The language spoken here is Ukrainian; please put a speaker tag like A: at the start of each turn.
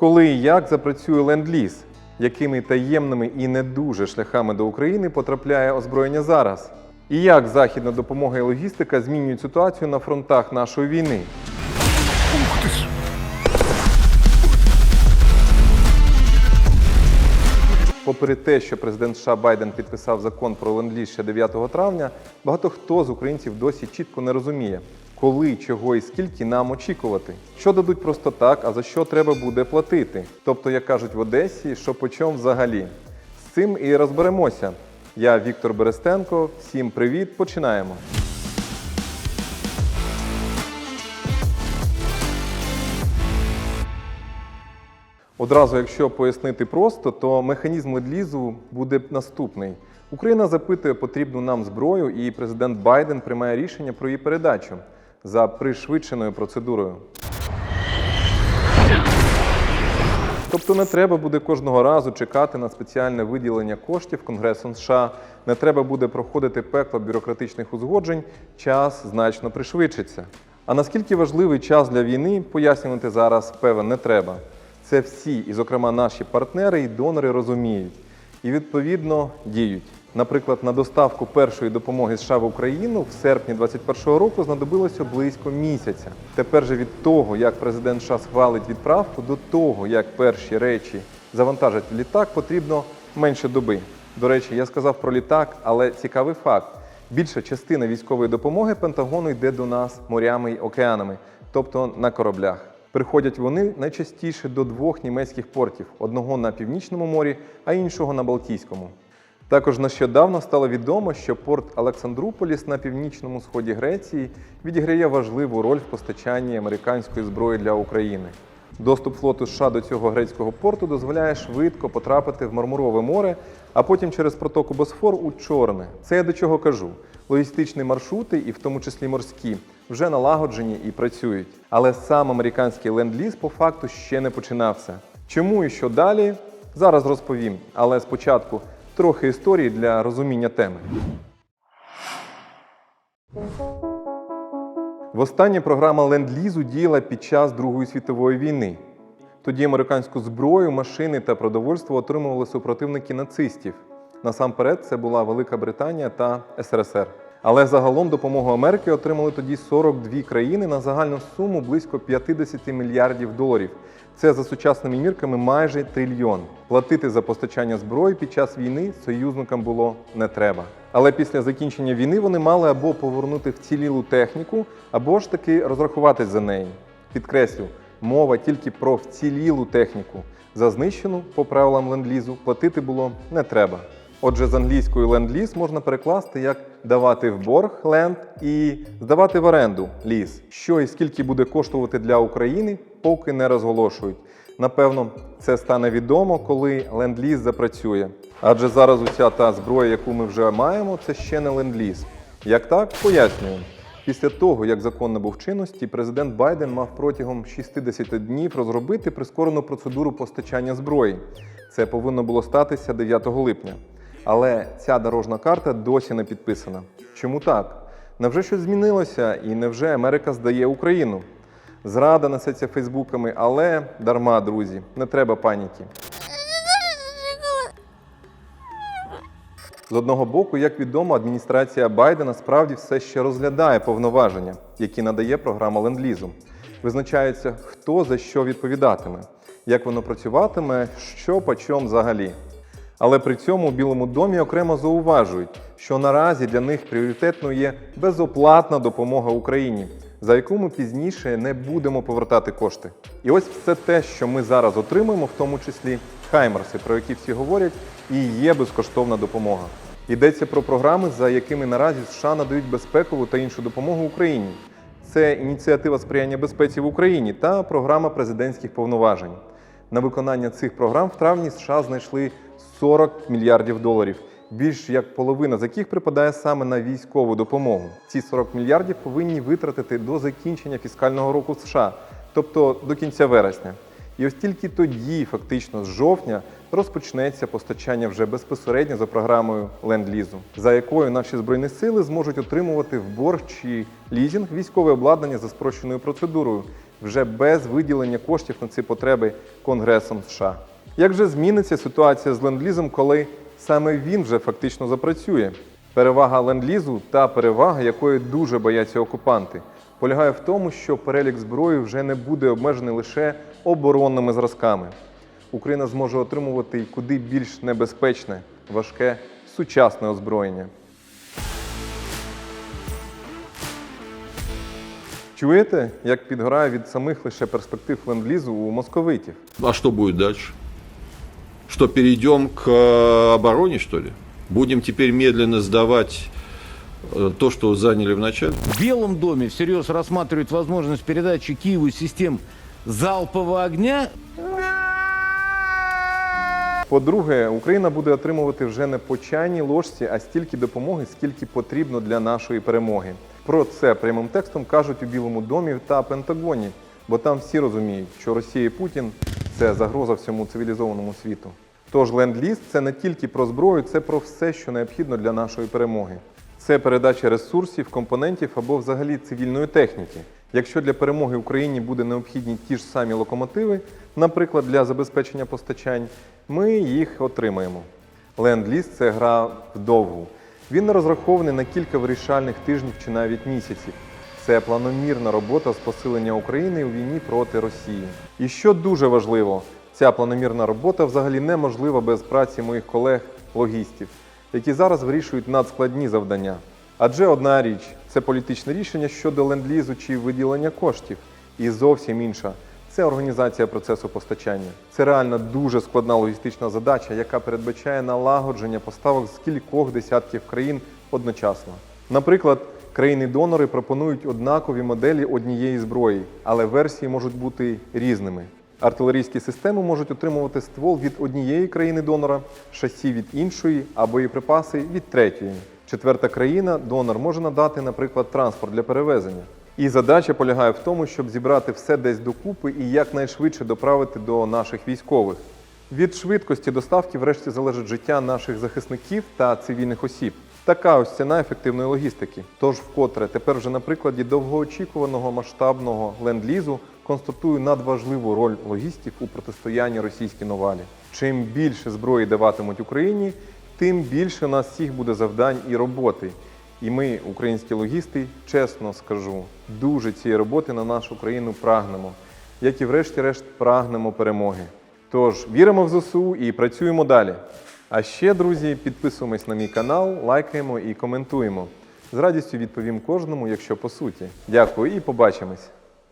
A: Коли і як запрацює ленд-ліз? Якими таємними і не дуже шляхами до України потрапляє озброєння зараз? І як західна допомога і логістика змінюють ситуацію на фронтах нашої війни? Попри те, що президент США Байден підписав закон про ленд-ліз ще 9 травня, багато хто з українців досі чітко не розуміє, коли, чого і скільки нам очікувати. Що дадуть просто так, а за що треба буде платити. Тобто, як кажуть в Одесі, що по чому взагалі. З цим і розберемося. Я Віктор Берестенко. Всім привіт! Починаємо. Одразу, якщо пояснити просто, то механізм ленд-лізу буде наступний. Україна запитує потрібну нам зброю, і президент Байден приймає рішення про її передачу за пришвидшеною процедурою. Тобто не треба буде кожного разу чекати на спеціальне виділення коштів Конгресом США, не треба буде проходити пекло бюрократичних узгоджень, час значно пришвидшиться. А наскільки важливий час для війни, пояснювати зараз певен не треба. Це всі, і, зокрема, наші партнери і донори розуміють і відповідно діють. Наприклад, на доставку першої допомоги США в Україну в серпні 2021 року знадобилося близько місяця. Тепер же від того, як президент США схвалить відправку, до того, як перші речі завантажать в літак, потрібно менше доби. До речі, я сказав про літак, але цікавий факт: більша частина військової допомоги Пентагону йде до нас морями й океанами, тобто на кораблях. Приходять вони найчастіше до двох німецьких портів: одного на північному морі, а іншого на Балтійському. Також нещодавно стало відомо, що порт Олександруполіс на північному сході Греції відіграє важливу роль в постачанні американської зброї для України. Доступ флоту США до цього грецького порту дозволяє швидко потрапити в Мармурове море, а потім через протоку Босфор у Чорне. Це я до чого кажу. Логістичні маршрути, і в тому числі морські, вже налагоджені і працюють. Але сам американський ленд-ліз по факту ще не починався. Чому і що далі? Зараз розповім. Але спочатку трохи історії для розуміння теми. Востаннє програма ленд-лізу діяла під час Другої світової війни. Тоді американську зброю, машини та продовольство отримували супротивники нацистів. Насамперед, це була Велика Британія та СРСР. Але загалом допомогу Америки отримали тоді 42 країни на загальну суму близько 50 мільярдів доларів. Це за сучасними мірками майже трильйон. Платити за постачання зброї під час війни союзникам було не треба. Але після закінчення війни вони мали або повернути вцілілу техніку, або ж таки розрахуватись за неї. Підкреслю, мова тільки про вцілілу техніку. За знищену, по правилам ленд-лізу, платити було не треба. Отже, з англійською ленд-ліз можна перекласти як давати в борг ленд і здавати в оренду ліз. Що і скільки буде коштувати для України, поки не розголошують. Напевно, це стане відомо, коли ленд-ліз запрацює. Адже зараз уся та зброя, яку ми вже маємо, це ще не ленд-ліз. Як так, пояснюю. Після того, як закон набув чинності, президент Байден мав протягом 60 днів розробити прискорену процедуру постачання зброї. Це повинно було статися 9 липня. Але ця дорожна карта досі не підписана. Чому так? Невже щось змінилося і невже Америка здає Україну? Зрада несеться фейсбуками, але дарма, друзі, не треба паніки. З одного боку, як відомо, адміністрація Байдена справді все ще розглядає повноваження, які надає програма ленд-лізу. Визначається, хто за що відповідатиме, як воно працюватиме, що по чому взагалі. Але при цьому у Білому домі окремо зауважують, що наразі для них пріоритетною є безоплатна допомога Україні, за яку ми пізніше не будемо повертати кошти. І ось все те, що ми зараз отримуємо, в тому числі Хаймерси, про які всі говорять, і є безкоштовна допомога. Йдеться про програми, за якими наразі США надають безпекову та іншу допомогу Україні. Це ініціатива сприяння безпеці в Україні та програма президентських повноважень. На виконання цих програм в травні США знайшли 40 мільярдів доларів, більш як половина з яких припадає саме на військову допомогу. Ці 40 мільярдів повинні витратити до закінчення фіскального року США, тобто до кінця вересня. І ось тільки тоді, фактично, з жовтня, розпочнеться постачання вже безпосередньо за програмою ленд-лізу, за якою наші збройні сили зможуть отримувати в борг чи лізінг військове обладнання за спрощеною процедурою, вже без виділення коштів на ці потреби Конгресом США. Як же зміниться ситуація з ленд-лізом, коли саме він вже фактично запрацює? Перевага ленд-лізу та перевага, якої дуже бояться окупанти, полягає в тому, що перелік зброї вже не буде обмежений лише оборонними зразками. Україна зможе отримувати й куди більш небезпечне, важке, сучасне озброєння. Чуєте, як підгорає від самих лише перспектив ленд-лізу у московитів?
B: А что будет дальше? Что, перейдем к э, обороне, что ли? Будем теперь медленно сдавать э, то, что заняли в начале?
C: В Белом доме всерьез рассматривают возможность передачи Киеву систем залпового огня.
A: По-друге, Україна буде отримувати вже не по чайній ложці, а стільки допомоги, скільки потрібно для нашої перемоги. Про це прямим текстом кажуть у Білому домі та Пентагоні, бо там всі розуміють, що Росія і Путін це загроза всьому цивілізованому світу. Тож ленд-ліз це не тільки про зброю, це про все, що необхідно для нашої перемоги. Це передача ресурсів, компонентів або взагалі цивільної техніки. Якщо для перемоги Україні буде необхідні ті ж самі локомотиви, наприклад, для забезпечення постачань, ми їх отримаємо. Ленд-ліз це гра вдовгу. Він не розрахований на кілька вирішальних тижнів чи навіть місяців. Це планомірна робота з посилення України у війні проти Росії. І що дуже важливо, ця планомірна робота взагалі неможлива без праці моїх колег-логістів, які зараз вирішують надскладні завдання. Адже одна річ це політичне рішення щодо ленд-лізу чи виділення коштів, і зовсім інша це організація процесу постачання. Це реально дуже складна логістична задача, яка передбачає налагодження поставок з кількох десятків країн одночасно. Наприклад, країни-донори пропонують однакові моделі однієї зброї, але версії можуть бути різними. Артилерійські системи можуть отримувати ствол від однієї країни-донора, шасі від іншої, а боєприпаси від третьої. Четверта країна донор може надати, наприклад, транспорт для перевезення. І задача полягає в тому, щоб зібрати все десь докупи і якнайшвидше доправити до наших військових. Від швидкості доставки врешті залежить життя наших захисників та цивільних осіб. Така ось ціна ефективної логістики. Тож, вкотре, тепер вже на прикладі довгоочікуваного масштабного ленд-лізу констатую надважливу роль логістів у протистоянні російській новалі. Чим більше зброї даватимуть Україні, тим більше у нас всіх буде завдань і роботи. І ми, українські логісти, чесно скажу, дуже цієї роботи на нашу країну прагнемо, як і врешті-решт прагнемо перемоги. Тож віримо в ЗСУ і працюємо далі. А ще, друзі, підписуємось на мій канал, лайкаємо і коментуємо. З радістю відповім кожному, якщо по суті. Дякую і побачимось.